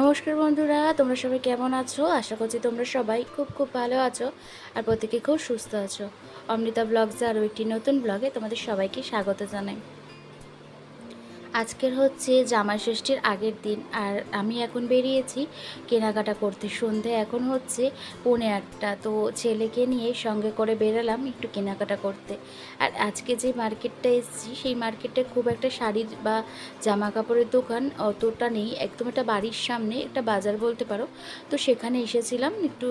নমস্কার বন্ধুরা, তোমরা সবাই কেমন আছো? আশা করছি তোমরা সবাই খুব খুব ভালো আছো আর প্রত্যেকে খুব সুস্থ আছো। অমৃতা ব্লগস আরও একটি নতুন ব্লগে তোমাদের সবাইকে স্বাগত জানাই। আজকের হচ্ছে জামাই ষষ্ঠীর আগের দিন আর আমি এখন বেরিয়েছি কেনাকাটা করতে। সন্ধে এখন হচ্ছে পৌনে আটটা তো ছেলেকে নিয়ে সঙ্গে করে বেরালাম একটু কেনাকাটা করতে। আর আজকে যে মার্কেটটা এসেছি সেই মার্কেটে খুব একটা শাড়ির বা জামা কাপড়ের দোকান অতটা নেই একদম একটা বাড়ির সামনে একটা বাজার বলতে পারো। তো সেখানে এসেছিলাম একটু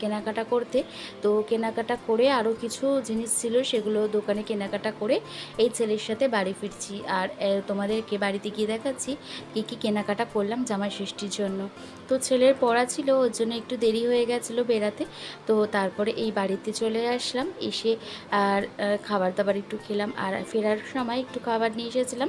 কেনাকাটা করতে। তো কেনাকাটা করে আরও কিছু জিনিস ছিল সেগুলো দোকানে কেনাকাটা করে এই ছেলের সাথে বাড়ি ফিরছি। আর আহ, তোমাদেরকে বাড়িতে গিয়ে দেখাচ্ছি, কী কী কেনাকাটা করলাম জামাই ষষ্ঠীর জন্য। তো ছেলের পড়া ছিল, ওর জন্য একটু দেরি হয়ে গেছিল বেড়াতে। তো তারপরে এই বাড়িতে চলে আসলাম, এসে আর খাবার দাবার একটু খেলাম। আর ফেরার সময় একটু খাবার নিয়ে এসেছিলাম,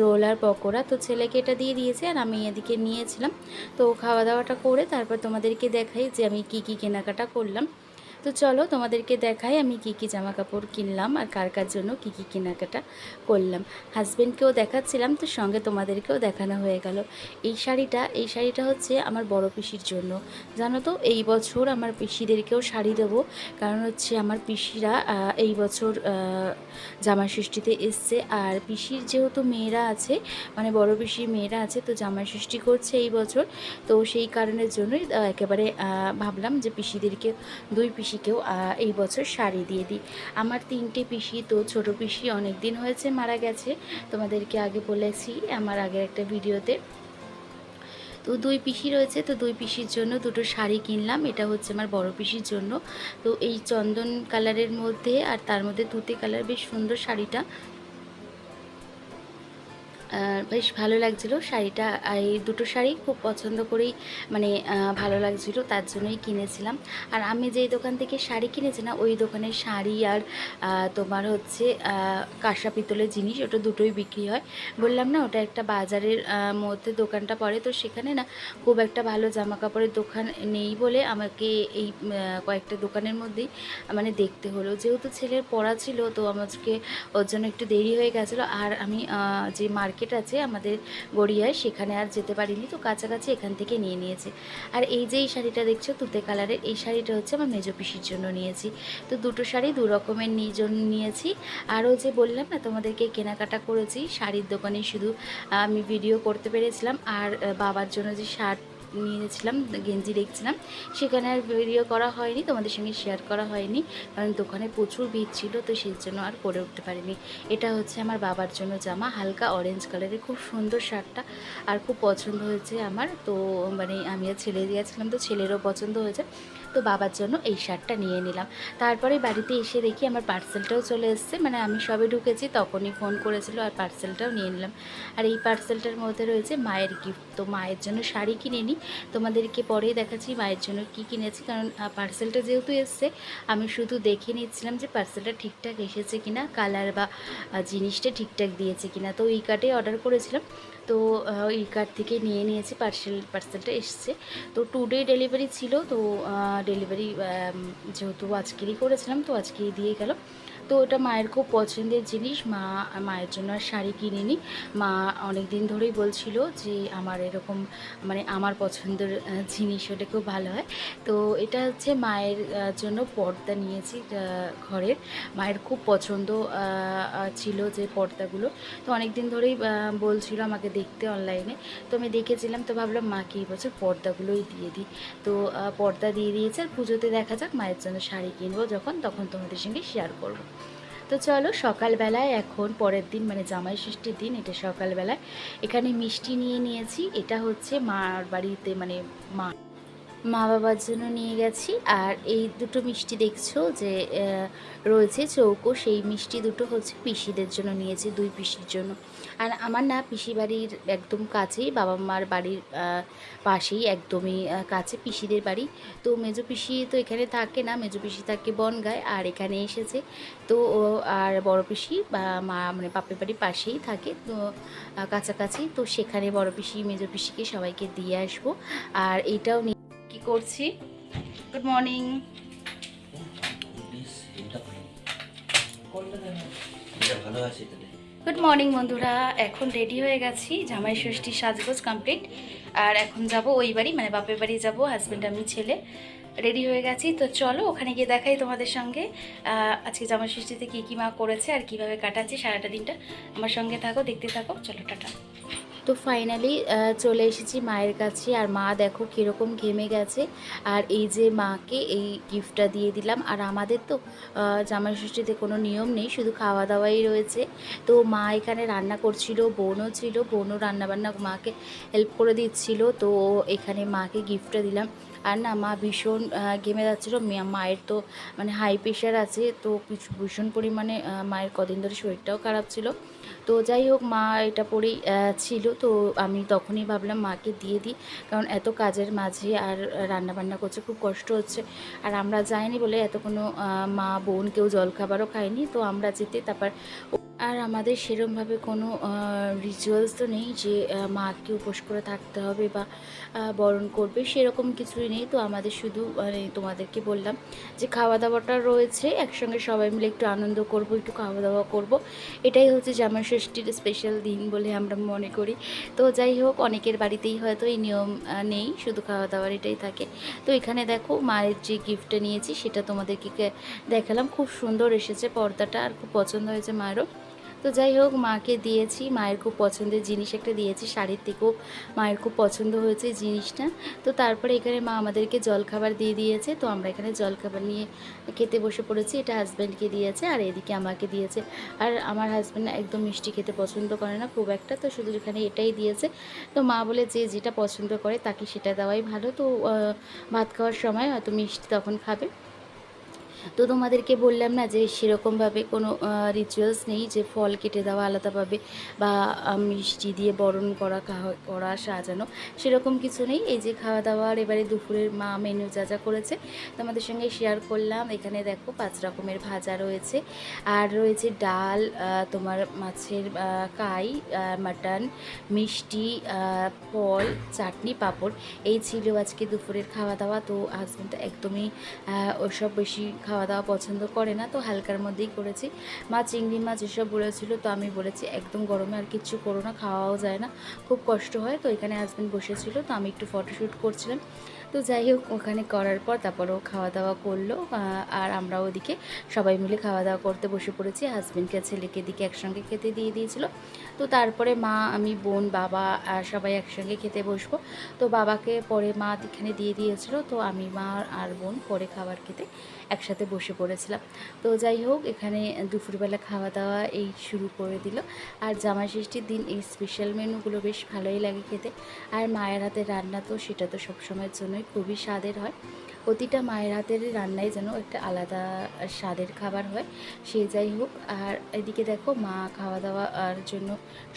রোল আর পকোড়া। তো ছেলেকে এটা দিয়ে দিয়েছে আর আমি এদিকে নিয়েছিলাম। তো খাওয়া দাওয়াটা করে তারপর তোমাদেরকে দেখাই যে আমি কি কি কেনাকাটা করলাম। তো চলো তোমাদেরকে দেখাই আমি কি কি জামা কাপড় কিনলাম আর কার কার জন্য কি কি কেনাকাটা করলাম। হাজব্যান্ডকেও দেখাচ্ছিলাম, তো সঙ্গে তোমাদেরকেও দেখানো হয়ে গেল। এই শাড়িটা এই শাড়িটা হচ্ছে আমার বড় পিসির জন্য। জানো তো, এই বছর আমার পিসিদেরকেও শাড়ি দেবো, কারণ হচ্ছে আমার পিসিরা এই বছর জামাই ষষ্ঠীতে এসছে। আর পিসির যেহেতু মেয়েরা আছে মানে বড় পিসির মেয়েরা আছে, তো জামাই ষষ্ঠী করছে এই বছর। তো সেই কারণের জন্যই একেবারে ভাবলাম যে পিসিদেরকে দুই পিসিকেও এই বছর শাড়ি দিয়ে দিই। আমার তিনটে পিসি, তো ছোট পিসি অনেক দিন হয়েছে মারা গেছে। তোমাদেরকে আগে বলেছি আমার আগের একটা ভিডিওতে। তো দুই পিসি রয়েছে, তো দুই পিসির জন্য দুটো শাড়ি কিনলাম। এটা হচ্ছে আমার বড় পিসির জন্য। তো এই চন্দন কালারের মধ্যে আর তার মধ্যে তুতে কালার, বেশ সুন্দর শাড়িটা। বেশ ভালো লাগছিল। শাড়িটা এই দুটো শাড়ি খুব পছন্দ করেই মানে ভালো লাগছিল, তার জন্যই কিনেছিলাম। আর আমি যেই দোকান থেকে শাড়ি কিনেছি না, ওই দোকানের শাড়ি আর তোমার হচ্ছে কাঁসা পিতলের জিনিস, ওটা দুটোই বিক্রি হয়। বললাম না, ওটা একটা বাজারের মধ্যে দোকানটা পড়ে, তো সেখানে না, খুব একটা ভালো জামা কাপড়ের দোকান নেই বলে আমাকে এই কয়েকটা দোকানের মধ্যেই মানে দেখতে হলো। যেহেতু ছেলের পড়া ছিল, তো আমাকে ওর জন্য একটু দেরি হয়ে গেছিল। আর আমি যে মার্কেট আছে আমাদের গড়িয়ায়, সেখানে আর যেতে পারিনি, তো কাছাকাছি এখান থেকে নিয়ে নিয়েছে। আর এই যে এই শাড়িটা দেখছ, তুতে কালারের এই শাড়িটা হচ্ছে আমার মেজো পিসির জন্য নিয়েছি। তো দুটো শাড়ি, দু রকমের নিয়ে জন্য নিয়েছি। আরও যে বললাম না, তোমাদেরকে কেনাকাটা করেছি, শাড়ির দোকানে শুধু আমি ভিডিও করতে পেরেছিলাম। আর বাবার জন্য যে শার্ট নিয়েছিলাম গেঞ্জি দেখছিলাম। সেখানে আর ভিডিও করা হয়নি, তোমাদের সঙ্গে শেয়ার করা হয়নি। কারণ দোকানে প্রচুর ভিড় ছিল, তো সেই জন্য আর করে উঠতে পারিনি। এটা হচ্ছে আমার বাবার জন্য জামা, হালকা অরেঞ্জ কালারের খুব সুন্দর শার্টটা। আর খুব পছন্দ হয়েছে আমার, তো মানে আমি আর ছেলে দিয়েছিলাম তো ছেলেরও পছন্দ হয়েছে। তো বাবার জন্য এই শার্টটা নিয়ে নিলাম। তারপরে বাড়িতে এসে দেখি আমার পার্সেলটাও চলে এসছে মানে আমি সবে ঢুকেছি, তখনই ফোন করেছিল আর পার্সেলটাও নিয়ে নিলাম। আর এই পার্সেলটার মধ্যে রয়েছে মায়ের গিফট তো মায়ের জন্য শাড়ি কিনে নিই। তোমাদেরকে পরেই দেখাচ্ছি মায়ের জন্য কি কিনেছি, কারণ পার্সেলটা যেহেতু এসছে, আমি শুধু দেখে নিচ্ছিলাম যে পার্সেলটা ঠিকঠাক এসেছে কিনা কালার বা জিনিসটা ঠিকঠাক দিয়েছে কিনা। তো এই কার্ডে অর্ডার করেছিলাম। তো এই কার্ড থেকে নিয়ে নিয়েছি পার্সেল পার্সেলটা এসছে। তো টু ডে ডেলিভারি ছিল, তো ডেলিভারি যেহেতু আজকেরই করেছিলাম, তো আজকেই দিয়ে গেল। তো ওটা মায়ের খুব পছন্দের জিনিস। মা মায়ের জন্য আর শাড়ি কিনিনি। মা অনেক দিন ধরেই বলছিল যে আমার এরকম মানে আমার পছন্দের জিনিস ওটা খুব ভালো হয়। তো এটা হচ্ছে মায়ের জন্য পর্দা নিয়েছি ঘরের। মায়ের খুব পছন্দ ছিল যে পর্দাগুলো। তো অনেক দিন ধরেই বলছিল আমাকে দেখতে অনলাইনে। তো আমি দেখেছিলাম, তো ভাবলাম মাকে এই বছর পর্দাগুলোই দিয়ে দিই? তো পর্দা দিয়ে দিয়েছে আর পুজোতে দেখা যাক মায়ের জন্য শাড়ি কিনবো যখন, তখন তোমাদের সঙ্গে শেয়ার করব। তো চলো, সকালবেলায় এখন পরের দিন মানে জামাই ষষ্ঠীর দিন, এটা সকালবেলায়। এখানে মিষ্টি নিয়ে নিয়েছি, এটা হচ্ছে মার বাড়িতে মানে মা মা বাবার জন্য নিয়ে গেছি। আর এই দুটো মিষ্টি দেখছ যে রয়েছে চৌকো, সেই মিষ্টি দুটো হচ্ছে পিসিদের জন্য নিয়েছি, দুই পিসির জন্য। আর আমার না পিসি বাড়ির একদম কাছেই, বাবা মার বাড়ির পাশেই একদমই কাছে পিসিদের বাড়ি। তো মেজো পিসি তো এখানে থাকে না, মেজো পিসি থাকে বনগায়, আর এখানে এসেছে। তো আর বড় পিসি, বা মা মানে বাপের বাড়ির পাশেই থাকে, তো কাছাকাছি। তো সেখানে বড় পিসি, মেজো পিসিকে সবাইকে দিয়ে আসব। আর এটাও কি করছি? গুড মর্নিং গুড মর্নিং বন্ধুরা। এখন রেডি হয়ে গেছি। জামাই ষষ্ঠী সাজগোজ কমপ্লিট আর এখন যাব ওই বাড়ি মানে বাপের বাড়ি যাব হাজব্যান্ড আমি, ছেলে। রেডি হয়ে গেছি। তো চলো, ওখানে গিয়ে দেখাই তোমাদের সঙ্গে। আজকে জামাই ষষ্ঠীতে কী কী মা করেছে আর কীভাবে কাটাচ্ছি সারাটা দিনটা। আমার সঙ্গে থাকো, দেখতে থাকো। চলো, টাটা। তো ফাইনালি চলে এসেছি মায়ের কাছে। আর মা দেখো কীরকম ঘেমে গেছে। আর এই যে মাকে এই গিফটটা দিয়ে দিলাম। আর আমাদের তো জামাই ষষ্ঠীতে কোনো নিয়ম নেই। শুধু খাওয়া দাওয়াই রয়েছে। তো মা এখানে রান্না করছিল, বোনও ছিল। বোনও রান্নাবান্না মাকে হেল্প করে দিচ্ছিল। তো এখানে মাকে গিফটটা দিলাম। আর না, মা ভীষণ ঘেমে যাচ্ছিল। মায়ের তো মানে হাই প্রেশার আছে। তো কিছু ভীষণ পরিমাণে মায়ের কদিন ধরে শরীরটাও খারাপ ছিল। তো যাই হোক, মা এটা পরেই ছিল। তো আমি তখনই ভাবলাম মাকে দিয়ে দিই, কারণ এত কাজের মাঝে আর রান্না বান্না করছে, খুব কষ্ট হচ্ছে। আর আমরা যাইনি বলে এত কোনো মা, বোন কেউ জলখাবারও খায়নি। তো আমরা যেতে তারপর আর আমাদের সেরমভাবে কোনো রিচুয়ালস তো নেই যে মাকে উপোস করে থাকতে হবে বা বরণ করবে, সেরকম কিছুই নেই। তো আমাদের শুধু মানে তোমাদেরকে বললাম যে খাওয়া দাওয়াটা রয়েছে, একসঙ্গে সবাই মিলে একটু আনন্দ করব, একটু খাওয়া দাওয়া করব। এটাই হচ্ছে জামাই ষষ্ঠীর স্পেশাল দিন বলে আমরা মনে করি। তো যাই হোক, অনেকের বাড়িতেই হয়তো এই নিয়ম নেই, শুধু খাওয়া দাওয়ার এটাই থাকে। তো এখানে দেখো, মায়ের যে গিফটটা নিয়েছি, সেটা তোমাদেরকে দেখালাম। খুব সুন্দর এসেছে পর্দাটা, আর খুব পছন্দ হয়েছে মায়েরও। তো যাই হোক, মাকে দিয়েছি। মায়ের খুব পছন্দের জিনিস একটা দিয়েছি। শাড়ির থেকেও মায়ের খুব পছন্দ হয়েছে জিনিসটা। তো তারপরে এখানে মা আমাদেরকে জলখাবার দিয়ে দিয়েছে। তো আমরা এখানে জলখাবার নিয়ে খেতে বসে পড়েছি। এটা হাজব্যান্ডকে দিয়েছে আর এদিকে আমাকে দিয়েছে। আর আমার হাজব্যান্ড একদম মিষ্টি খেতে পছন্দ করে না, খুব একটা। তো শুধু এখানে এটাই দিয়েছে। তো মা বলে যে যেটা পছন্দ করে তাকে সেটা দেওয়াই ভালো। তো ভাত খাওয়ার সময় হয়তো মিষ্টি তখন খাবে। তো তোমাদেরকে বললাম না যে সেরকমভাবে কোনো রিচুয়ালস নেই যে ফল কেটে দেওয়া আলাদাভাবে বা মিষ্টি দিয়ে বরণ করা করা সাজানো সেরকম কিছু নেই। এই যে খাওয়া দাওয়ার এবারে দুপুরের মা মেনু যা যা করেছে তোমাদের সঙ্গে শেয়ার করলাম। এখানে দেখো পাঁচ রকমের ভাজা রয়েছে আর রয়েছে ডাল তোমার মাছের কাই মাটন, মিষ্টি ফল, চাটনি, পাঁপড়। এই ছিল আজকে দুপুরের খাওয়া দাওয়া। তো হাজব্যান্ড একদমই ওসব বেশি খাওয়া দাওয়া পছন্দ করে না, তো হালকার মধ্যেই করেছি। মা চিংড়ি মাছ এসব বলেছিল, তো আমি বলেছি, একদম গরমে আর কিচ্ছু করো না, খাওয়াও যায় না। খুব কষ্ট হয়, তো এখানে হাজব্যান্ড বসেছিল, তো আমি একটু ফটোশ্যুট করছিলাম। তো যাই হোক, ওখানে করার পর তারপরও খাওয়া দাওয়া করল। আর আমরা ওদিকে সবাই মিলে খাওয়া দাওয়া করতে বসে পড়েছি। হাজব্যান্ডকে ছেলেকে দিকে একসঙ্গে খেতে দিয়ে দিয়েছিল। তো তারপরে মা, আমি, বোন, বাবা আর সবাই একসঙ্গে খেতে বসবো। তো বাবাকে পরে মা এখানে দিয়ে দিয়েছিল। তো আমি, মা আর বোন পরে খাবার খেতে একসাথে বসে পড়েছিলাম। তো যাই হোক, এখানে দুপুরবেলা খাওয়া দাওয়া এই শুরু করে দিল। আর জামাই ষষ্ঠীর দিন এই স্পেশাল মেনুগুলো বেশ ভালোই লাগে খেতে। আর মায়ের হাতে রান্না তো সেটা তো সবসময়ের জন্যই খুবই স্বাদের হয়। প্রতিটা মায়ের হাতের রান্নায় যেন একটা আলাদা স্বাদের খাবার হয়, সে যাই হোক। আর এদিকে দেখো মা খাওয়া দাওয়ার জন্য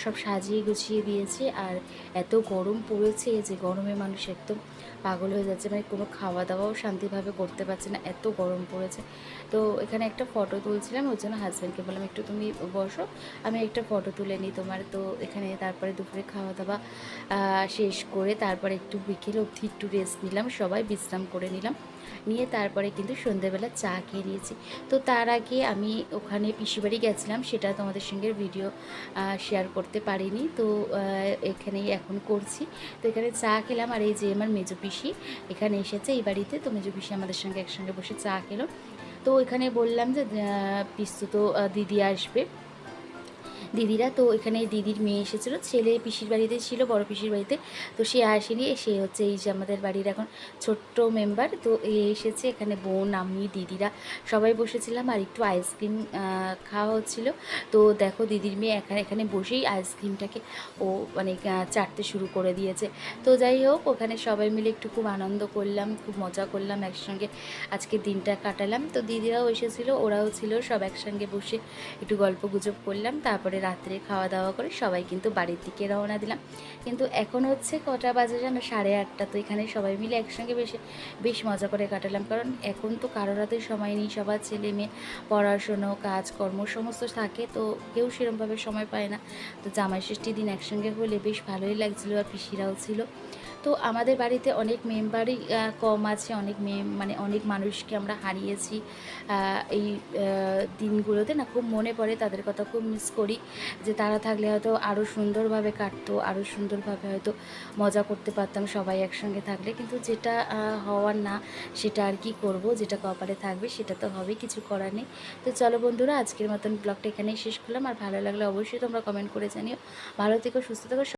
সব সাজিয়ে গুছিয়ে দিয়েছে। আর এত গরম পড়েছে যে গরমে মানুষ একদম পাগল হয়ে যাচ্ছে মানে কোনো খাওয়া দাওয়াও শান্তিভাবে করতে পারছে না, এত গরম পড়েছে। তো এখানে একটা ফটো তুলছিলাম, ওর জন্য হাজব্যান্ডকে বললাম, একটু তুমি বসো, আমি একটা ফটো তুলে নিই তোমার। তো এখানে তারপরে দুপুরে খাওয়া দাওয়া শেষ করে তারপরে একটু বিকেল অবধি একটু রেস্ট নিলাম, সবাই বিশ্রাম করে নিলাম। নিয়ে তারপরে কিন্তু সন্ধ্যেবেলা চা খেয়ে নিয়েছি। তো তার আগে আমি ওখানে পিসিবাড়ি গেছিলাম, সেটা তোমাদের সঙ্গে ভিডিও শেয়ার করতে পারিনি। তো এখানেই এখন করছি। তো এখানে চা খেলাম, আর এই যে আমার মেজো পিসি এখানে এসেছে এই বাড়িতে। তো মেজো পিসি আমাদের সঙ্গে একসঙ্গে বসে চা খেলো। তো এখানে বললাম যে পিস্তু তো দিদি আসবে। দিদিরা তো এখানে দিদির মেয়ে এসেছিল, ছেলে পিসির বাড়িতে ছিল, বড় পিসির বাড়িতে। তো সে আসেনি, সে হচ্ছে এই যে আমাদের বাড়ির এখন ছোট্ট মেম্বার তো এ এসেছে এখানে বোন, আমি, দিদিরা। সবাই বসেছিলাম আর একটু আইসক্রিম খাওয়া হচ্ছিল। তো দেখো দিদির মেয়ে এখানে এখানে বসেই আইসক্রিমটাকে ও মানে চাটতে শুরু করে দিয়েছে। তো যাই হোক, ওখানে সবাই মিলে একটু খুব আনন্দ করলাম, খুব মজা করলাম, একসঙ্গে আজকে দিনটা কাটালাম। তো দিদিরাও এসেছিল, ওরাও ছিল, সব একসঙ্গে বসে একটু গল্প গুজব করলাম। তারপরে রাত্রে খাওয়া দাওয়া করে সবাই কিন্তু বাড়ির দিকে রওনা দিলাম। কিন্তু এখন হচ্ছে কটা বাজে যেন সাড়ে আটটা। তো এখানে সবাই মিলে একসঙ্গে বেশ বেশ মজা করে কাটালাম। কারণ এখন তো কারোর হাতে সময় নেই। সবার ছেলে মেয়ে, পড়াশুনো, কাজকর্ম সমস্ত থাকে। তো কেউ সেরমভাবে সময় পায় না। তো জামাই ষষ্ঠী দিন একসঙ্গে হলে বেশ ভালোই লাগছিল আর পিসিরাও ছিল। তো আমাদের বাড়িতে অনেক মেম্বারই কম আছে, অনেক মেম মানে অনেক মানুষকে আমরা হারিয়েছি। এই দিনগুলোতে না খুব মনে পড়ে, তাদের কথা খুব মিস করি যে তারা থাকলে হয়তো আরও সুন্দরভাবে কাটতো আরও সুন্দরভাবে হয়তো মজা করতে পারতাম সবাই একসঙ্গে থাকলে। কিন্তু যেটা হওয়ার না, সেটা আর কি করব, যেটা কপালে থাকবে সেটা তো হবে কিছু করার নেই। তো চলো বন্ধুরা, আজকের মতন ব্লগটা এখানেই শেষ করলাম। আর ভালো লাগলে অবশ্যই তোমরা কমেন্ট করে জানিও। ভালো থেকো, সুস্থ থেকো